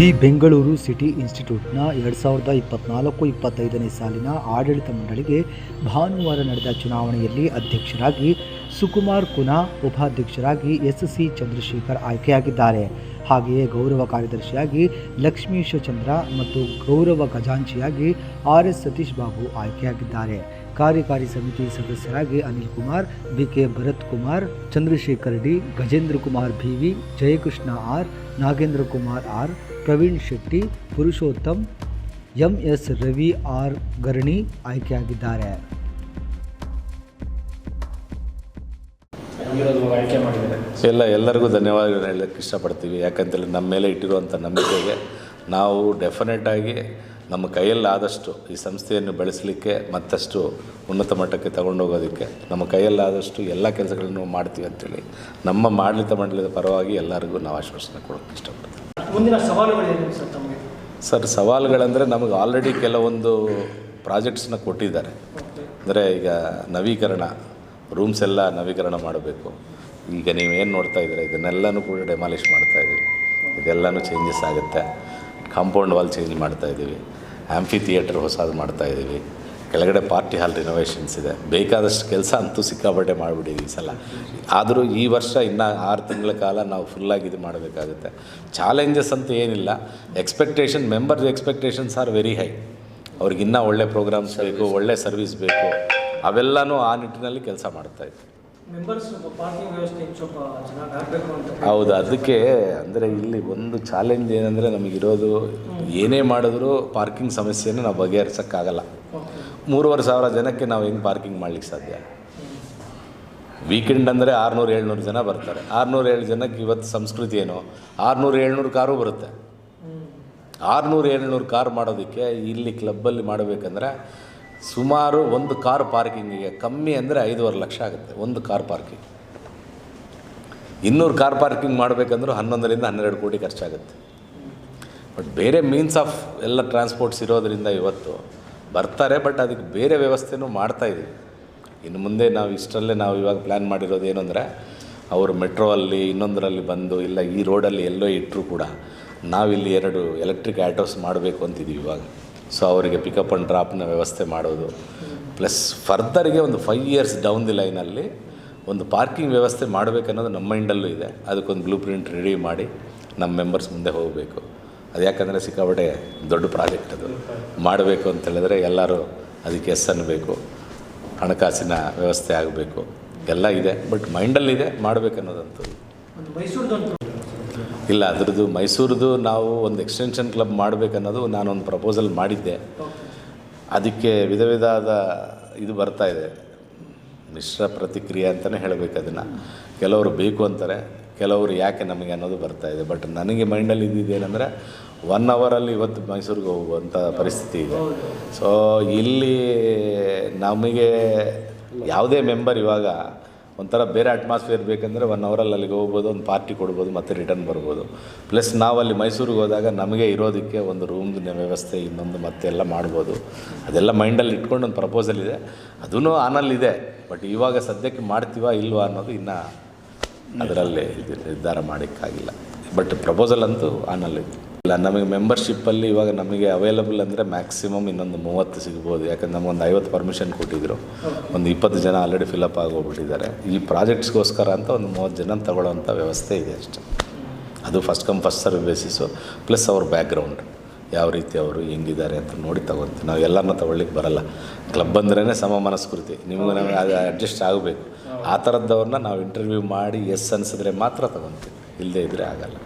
The Bengaluru city ಇನ್ಸ್ಟಿಟ್ಯೂಟ್ನ ಎರಡು ಸಾವಿರದ ಇಪ್ಪತ್ನಾಲ್ಕು ಇಪ್ಪತ್ತೈದನೇ ಸಾಲಿನ ಆಡಳಿತ ಮಂಡಳಿಗೆ ಭಾನುವಾರ ನಡೆದ ಚುನಾವಣೆಯಲ್ಲಿ ಅಧ್ಯಕ್ಷರಾಗಿ ಸುಕುಮಾರ್ ಕುನಾ, ಉಪಾಧ್ಯಕ್ಷರಾಗಿ ಎಸ್ ಸಿ ಚಂದ್ರಶೇಖರ್ ಆಯ್ಕೆಯಾಗಿದ್ದಾರೆ. ಹಾಗೆಯೇ ಗೌರವ ಕಾರ್ಯದರ್ಶಿಯಾಗಿ ಲಕ್ಷ್ಮೀಶ ಚಂದ್ರ ಮತ್ತು ಗೌರವ ಖಜಾಂಚಿಯಾಗಿ ಆರ್ ಎಸ್ ಸತೀಶ್ ಬಾಬು ಆಯ್ಕೆಯಾಗಿದ್ದಾರೆ. ಕಾರ್ಯಕಾರಿ ಸಮಿತಿ ಸದಸ್ಯರಾಗಿ Anil Kumar BK Bharath Kumar, Chandrashekar D, Gajendra Kumar V Jayakrishna R, Nagendra Kumar R Praveen Shetty, Purushottam, M S Ravi R Garani ಆಯ್ಕೆಯಾಗಿದ್ದಾರೆ. ಎಲ್ಲ, ಎಲ್ಲರಿಗೂ ಧನ್ಯವಾದಗಳು ಹೇಳಕ್ಕೆ ಇಷ್ಟಪಡ್ತೀವಿ. ಯಾಕಂತೇಳಿ ನಮ್ಮ ಮೇಲೆ ಇಟ್ಟಿರುವಂಥ ನಂಬಿಕೆಗೆ ನಾವು ಡೆಫಿನೆಟಾಗಿ ನಮ್ಮ ಕೈಯಲ್ಲಾದಷ್ಟು ಈ ಸಂಸ್ಥೆಯನ್ನು ಬೆಳೆಸಲಿಕ್ಕೆ ಮತ್ತಷ್ಟು ಉನ್ನತ ಮಟ್ಟಕ್ಕೆ ತಗೊಂಡೋಗೋದಕ್ಕೆ ನಮ್ಮ ಕೈಯಲ್ಲಾದಷ್ಟು ಎಲ್ಲ ಕೆಲಸಗಳನ್ನು ಮಾಡ್ತೀವಿ ಅಂತೇಳಿ. ನಮ್ಮ ಆಡಳಿತ ಮಂಡಳಿಯ ಪರವಾಗಿ ಎಲ್ಲರಿಗೂ ನಾವು ಆಶ್ವಾಸನೆ ಕೊಡೋಕ್ಕೆ ಇಷ್ಟಪಡ್ತೀವಿ. ಮುಂದಿನ ಸವಾಲುಗಳೇನು ಸರ್ ತಮಗೆ? ಸರ್ ಸವಾಲುಗಳಂದರೆ ನಮಗೆ ಆಲ್ರೆಡಿ ಕೆಲವೊಂದು ಪ್ರಾಜೆಕ್ಟ್ಸ್ನ ಕೊಟ್ಟಿದ್ದಾರೆ. ಅಂದರೆ ಈಗ ನವೀಕರಣ ರೂಮ್ಸ್ ಎಲ್ಲ ನವೀಕರಣ ಮಾಡಬೇಕು. ಈಗ ನೀವೇನು ನೋಡ್ತಾ ಇದ್ದೀರಾ? ಇದನ್ನೆಲ್ಲನೂ ಕೂಡ ಡೆಮಾಲಿಷ್ ಮಾಡ್ತಾ ಇದ್ದೀವಿ. ಇದೆಲ್ಲನೂ ಚೇಂಜಸ್ ಆಗುತ್ತೆ. ಕಾಂಪೌಂಡ್ ವಾಲ್ ಚೇಂಜ್ ಮಾಡ್ತಾ ಇದ್ದೀವಿ. ಆ್ಯಂಫಿ ಥಿಯೇಟರ್ ಹೊಸದು ಮಾಡ್ತಾ ಇದ್ದೀವಿ. ಕೆಳಗಡೆ ಪಾರ್ಟಿ ಹಾಲ್ ರಿನೋವೇಷನ್ಸ್ ಇದೆ. ಬೇಕಾದಷ್ಟು ಕೆಲಸ ಅಂತೂ ಸಿಕ್ಕಾಪಟ್ಟೆ ಮಾಡಿಬಿಟ್ಟಿದ್ವಿ ಈ ಸಲ. ಆದರೂ ಈ ವರ್ಷ ಇನ್ನು ಆರು ತಿಂಗಳ ಕಾಲ ನಾವು ಫುಲ್ಲಾಗಿ ಇದು ಮಾಡಬೇಕಾಗುತ್ತೆ. ಚಾಲೆಂಜಸ್ ಅಂತ ಏನಿಲ್ಲ. Expectation members expectations are very high ಅವ್ರಿಗೆ ಇನ್ನೂ ಒಳ್ಳೆ ಪ್ರೋಗ್ರಾಮ್ಸ್ ಬೇಕು ಒಳ್ಳೆ ಸರ್ವಿಸ್ ಬೇಕು. ಅವೆಲ್ಲನೂ ಆ ನಿಟ್ಟಿನಲ್ಲಿ ಕೆಲಸ ಮಾಡ್ತಾ ಅಂತ ಹೌದು ಅದಕ್ಕೆ ಅಂದರೆ ಇಲ್ಲಿ ಒಂದು ಚಾಲೆಂಜ್ ಏನಂದರೆ ನಮಗಿರೋದು ಏನೇ ಮಾಡಿದ್ರೂ ಪಾರ್ಕಿಂಗ್ ಸಮಸ್ಯೆನ ನಾವು ಬಗೆಹರಿಸೋಕ್ಕಾಗಲ್ಲ. ಮೂರುವರೆ ಸಾವಿರ ಜನಕ್ಕೆ ನಾವು ಹೆಂಗೆ ಪಾರ್ಕಿಂಗ್ ಮಾಡ್ಲಿಕ್ಕೆ ಸಾಧ್ಯ? ವೀಕೆಂಡ್ ಅಂದರೆ ಆರುನೂರು, ಏಳ್ನೂರು ಜನ ಬರ್ತಾರೆ. ಆರುನೂರು, ಏಳು ಜನಕ್ಕೆ ಇವತ್ತು ಸಂಸ್ಕೃತಿ ಏನು? ಆರುನೂರು, ಏಳ್ನೂರು ಕಾರು ಬರುತ್ತೆ. ಆರುನೂರು, ಏಳ್ನೂರು ಕಾರ್ ಮಾಡೋದಕ್ಕೆ ಇಲ್ಲಿ ಕ್ಲಬ್ಬಲ್ಲಿ ಮಾಡಬೇಕಂದ್ರೆ ಸುಮಾರು ಒಂದು ಕಾರ್ ಪಾರ್ಕಿಂಗಿಗೆ ಕಮ್ಮಿ ಅಂದರೆ ಐದೂವರೆ ಲಕ್ಷ ಆಗುತ್ತೆ, ಒಂದು ಕಾರ್ ಪಾರ್ಕಿಂಗ್. ಇನ್ನೂರು ಕಾರ್ ಪಾರ್ಕಿಂಗ್ ಮಾಡಬೇಕಂದ್ರೂ ಹನ್ನೊಂದರಿಂದ ಹನ್ನೆರಡು ಕೋಟಿ ಖರ್ಚಾಗುತ್ತೆ. ಬಟ್ ಬೇರೆ ಮೀನ್ಸ್ ಆಫ್ ಎಲ್ಲ ಟ್ರಾನ್ಸ್ಪೋರ್ಟ್ಸ್ ಇರೋದರಿಂದ ಇವತ್ತು ಬರ್ತಾರೆ ಬಟ್ ಅದಕ್ಕೆ ಬೇರೆ ವ್ಯವಸ್ಥೆನೂ ಮಾಡ್ತಾ ಇದ್ದೀವಿ. ಇನ್ನು ಮುಂದೆ ನಾವು ಇಷ್ಟರಲ್ಲೇ ನಾವು ಇವಾಗ ಪ್ಲ್ಯಾನ್ ಮಾಡಿರೋದು ಏನು ಅಂದರೆ, ಅವರು ಮೆಟ್ರೋ ಅಲ್ಲಿ ಇನ್ನೊಂದರಲ್ಲಿ ಬಂದು ಇಲ್ಲ ಈ ರೋಡಲ್ಲಿ ಎಲ್ಲೋ ಇಟ್ಟರು ಕೂಡ ನಾವಿಲ್ಲಿ ಎರಡು ಎಲೆಕ್ಟ್ರಿಕ್ ಆಟೋಸ್ ಮಾಡಬೇಕು ಅಂತಿದ್ದೀವಿ ಇವಾಗ. ಸೊ ಅವರಿಗೆ ಪಿಕಪ್ ಆ್ಯಂಡ್ ಡ್ರಾಪ್ನ ವ್ಯವಸ್ಥೆ ಮಾಡೋದು. ಪ್ಲಸ್ ಫರ್ದರ್ಗೆ ಒಂದು ಫೈವ್ ಇಯರ್ಸ್ ಡೌನ್ ದಿ ಲೈನಲ್ಲಿ ಒಂದು ಪಾರ್ಕಿಂಗ್ ವ್ಯವಸ್ಥೆ ಮಾಡಬೇಕನ್ನೋದು ನಮ್ಮ ಮೈಂಡಲ್ಲೂ ಇದೆ. ಅದಕ್ಕೊಂದು ಬ್ಲೂ ಪ್ರಿಂಟ್ ರೆಡಿ ಮಾಡಿ ನಮ್ಮ ಮೆಂಬರ್ಸ್ ಮುಂದೆ ಹೋಗಬೇಕು. ಅದು ಯಾಕಂದರೆ ಸಿಕ್ಕಾಪಟ್ಟೆ ದೊಡ್ಡ ಪ್ರಾಜೆಕ್ಟ್ ಅದು. ಮಾಡಬೇಕು ಅಂತ ಹೇಳಿದ್ರೆ ಎಲ್ಲರೂ ಅದಕ್ಕೆ ಎಸ್ ಅನ್ನಬೇಕು. ಹಣಕಾಸಿನ ವ್ಯವಸ್ಥೆ ಆಗಬೇಕು. ಎಲ್ಲ ಇದೆ ಬಟ್ ಮೈಂಡಲ್ಲಿದೆ ಮಾಡಬೇಕನ್ನೋದಂತೂ ಇಲ್ಲ ಅದರದ್ದು ಮೈಸೂರದ್ದು ನಾವು ಒಂದು ಎಕ್ಸ್ಟೆನ್ಷನ್ ಕ್ಲಬ್ ಮಾಡಬೇಕನ್ನೋದು ನಾನೊಂದು ಪ್ರಪೋಸಲ್ ಮಾಡಿದ್ದೆ. ಅದಕ್ಕೆ ವಿಧ ವಿಧವಾದ ಇದು ಬರ್ತಾ ಇದೆ. ಮಿಶ್ರ ಪ್ರತಿಕ್ರಿಯೆ ಅಂತಲೇ ಹೇಳಬೇಕು ಅದನ್ನು. ಕೆಲವರು ಬೇಕು ಅಂತಾರೆ. ಕೆಲವರು ಯಾಕೆ ನಮಗೆ ಅನ್ನೋದು ಬರ್ತಾ ಇದೆ. ಬಟ್ ನನಗೆ ಮೈಂಡಲ್ಲಿ ಇದ್ದಿದ್ದೇನೆಂದರೆ ಒನ್ ಅವರಲ್ಲಿ ಇವತ್ತು ಮೈಸೂರಿಗೆ ಹೋಗುವಂಥ ಪರಿಸ್ಥಿತಿ ಇದೆ. ಸೊ ಇಲ್ಲಿ ನಮಗೆ ಯಾವುದೇ ಮೆಂಬರ್ ಇವಾಗ ಒಂಥರ ಬೇರೆ ಅಟ್ಮಾಸ್ಫಿಯರ್ ಬೇಕಂದರೆ ಒನ್ ಅವರಲ್ಲಿ ಅಲ್ಲಿಗೆ ಹೋಗ್ಬೋದು, ಒಂದು ಪಾರ್ಟಿ ಕೊಡ್ಬೋದು, ಮತ್ತು ರಿಟರ್ನ್ ಬರ್ಬೋದು. ಪ್ಲಸ್ ನಾವು ಅಲ್ಲಿ ಮೈಸೂರಿಗೆ ಹೋದಾಗ ನಮಗೆ ಇರೋದಕ್ಕೆ ಒಂದು ರೂಮ್ದು ವ್ಯವಸ್ಥೆ ಇನ್ನೊಂದು ಮತ್ತೆ ಎಲ್ಲ ಮಾಡ್ಬೋದು. ಅದೆಲ್ಲ ಮೈಂಡಲ್ಲಿ ಇಟ್ಕೊಂಡು ಒಂದು ಪ್ರಪೋಸಲ್ ಇದೆ. ಅದೂ ಆನಲ್ಲಿದೆ ಬಟ್ ಇವಾಗ ಸದ್ಯಕ್ಕೆ ಮಾಡ್ತೀವಾ ಇಲ್ವಾ ಅನ್ನೋದು ಇನ್ನೂ ಅದರಲ್ಲೇ ಇದು ನಿರ್ಧಾರ ಮಾಡೋಕ್ಕಾಗಿಲ್ಲ. ಬಟ್ ಪ್ರಪೋಸಲ್ ಅಂತೂ ಆನಲ್ಲಿದೆ ಇಲ್ಲ ನಮಗೆ ಮೆಂಬರ್ಶಿಪ್ಪಲ್ಲಿ ಇವಾಗ ನಮಗೆ ಅವೈಲಬಲ್ ಅಂದರೆ ಮ್ಯಾಕ್ಸಿಮಮ್ ಇನ್ನೊಂದು ಮೂವತ್ತು ಸಿಗ್ಬೋದು. ಯಾಕಂದ್ರೆ ನಮಗೊಂದು ಐವತ್ತು ಪರ್ಮಿಷನ್ ಕೊಟ್ಟಿದ್ದರು ಒಂದು ಇಪ್ಪತ್ತು ಜನ ಆಲ್ರೆಡಿ ಫಿಲಪ್ ಆಗೋಗ್ಬಿಟ್ಟಿದ್ದಾರೆ. ಈ ಪ್ರಾಜೆಕ್ಟ್ಸ್ಗೋಸ್ಕರ ಅಂತ ಒಂದು ಮೂವತ್ತು ಜನ ತಗೊಳ್ಳೋವಂಥ ವ್ಯವಸ್ಥೆ ಇದೆ ಅಷ್ಟೇ. ಅದು first come first serve basis plus ಅವ್ರ ಬ್ಯಾಕ್ಗ್ರೌಂಡ್ ಯಾವ ರೀತಿ ಅವರು ಹೆಂಗಿದ್ದಾರೆ ಅಂತ ನೋಡಿ ತಗೊತೀವಿ ನಾವು ಎಲ್ಲರನ್ನ ತಗೊಳ್ಳಿಕ್ಕೆ ಬರಲ್ಲ. ಕ್ಲಬ್ ಅಂದ್ರೇ ಸಮ ಮನಸ್ಕೃತಿ. ನಿಮಗೆ ನಮಗೆ ಅದು ಅಡ್ಜಸ್ಟ್ ಆಗಬೇಕು. ಆ ಥರದ್ದವ್ರನ್ನ ನಾವು ಇಂಟರ್ವ್ಯೂ ಮಾಡಿ ಎಸ್ ಅನಿಸಿದ್ರೆ ಮಾತ್ರ ತಗೊತೀವಿ ಇಲ್ಲದೇ ಇದ್ದರೆ ಆಗಲ್ಲ.